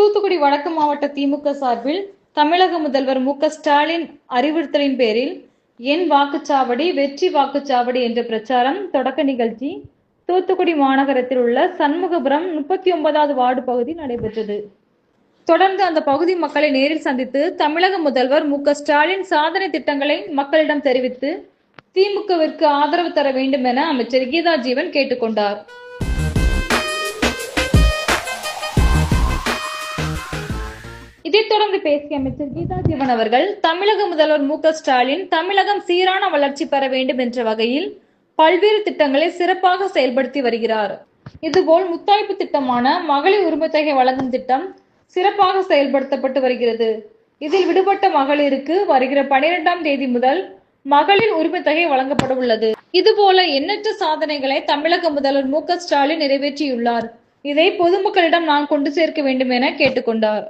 தூத்துக்குடி வடக்கு மாவட்ட திமுக சார்பில் தமிழக முதல்வர் மு ஸ்டாலின் அறிவுறுத்தலின் பேரில் என் வாக்குச்சாவடி வெற்றி வாக்குச்சாவடி என்ற பிரச்சாரம் தொடக்க நிகழ்ச்சி தூத்துக்குடி மாநகரத்தில் உள்ள சண்முகபுரம் முப்பத்தி ஒன்பதாவது வார்டு பகுதி நடைபெற்றது. தொடர்ந்து அந்த பகுதி மக்களை நேரில் சந்தித்து தமிழக முதல்வர் மு ஸ்டாலின் சாதனை திட்டங்களை மக்களிடம் தெரிவித்து திமுகவிற்கு ஆதரவு தர வேண்டும் என அமைச்சர் கீதா ஜீவன் கேட்டுக்கொண்டார். இதைத் தொடர்ந்து பேசிய அமைச்சர் கீதா ஜீவன் அவர்கள் தமிழக முதல்வர் மு ஸ்டாலின் தமிழகம் சீரான வளர்ச்சி பெற வேண்டும் என்ற வகையில் பல்வேறு திட்டங்களை சிறப்பாக செயல்படுத்தி வருகிறார். இதுபோல் முத்தாய்ப்பு திட்டமான மகளிர் உரிமைத்தொகை வழங்கும் திட்டம் சிறப்பாக செயல்படுத்தப்பட்டு வருகிறது. இதில் விடுபட்ட மகளிருக்கு வருகிற பனிரெண்டாம் தேதி முதல் மகளிர் உரிமை தொகை வழங்கப்பட உள்ளது. இதுபோல எண்ணற்ற சாதனைகளை தமிழக முதல்வர் மு ஸ்டாலின் நிறைவேற்றியுள்ளார். இதை பொதுமக்களிடம் நான் கொண்டு சேர்க்க வேண்டும் என கேட்டுக்கொண்டார்.